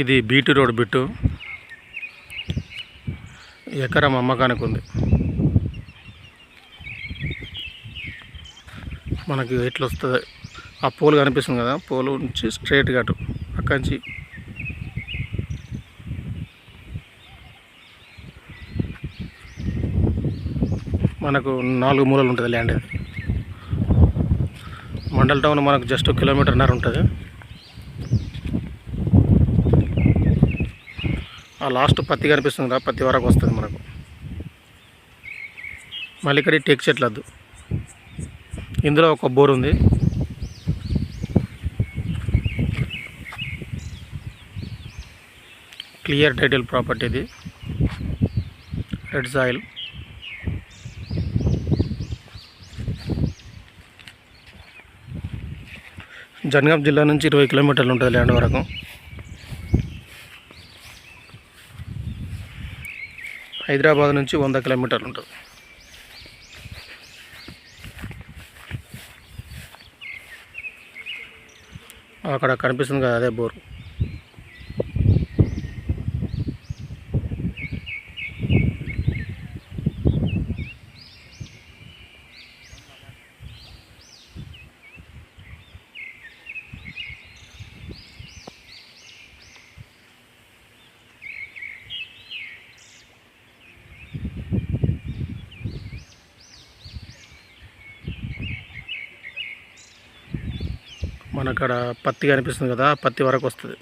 ఇది BT road bit. ఎకరం అమ్మకానికి ఉంది. మనకి ఎట్లా వస్తుంది ఆ పోల్ కనిపిస్తుంది కదా పోల్ నుంచి స్ట్రైట్ అటు అక్కడి నుంచి. మనకు నాలుగు మూలలు ఉంటుంది ల్యాండ్ అది మండల్ టౌన్ మనకు జస్ట్ కిలోమీటర్న్నర ఉంటుంది. ఆ లాస్ట్ పత్తి కనిపిస్తుంది కదా పత్తి వరకు వస్తుంది మనకు. మళ్ళీ ఇక్కడ టేక్ చెట్లద్దు. ఇందులో ఒక బోర్ ఉంది. క్లియర్ టైటిల్ ప్రాపర్టీ ఇది. రెడ్ సాయిల్ జనగాం జిల్లా నుంచి ఇరవై కిలోమీటర్లు ఉంటుంది ల్యాండ్ వరకు. హైదరాబాద్ నుంచి వంద కిలోమీటర్లు ఉంటుంది. అక్కడ కనిపిస్తుంది కదా అదే బోరు. మన అక్కడ పత్తి కనిపిస్తుంది కదా పత్తి వరకు వస్తుంది.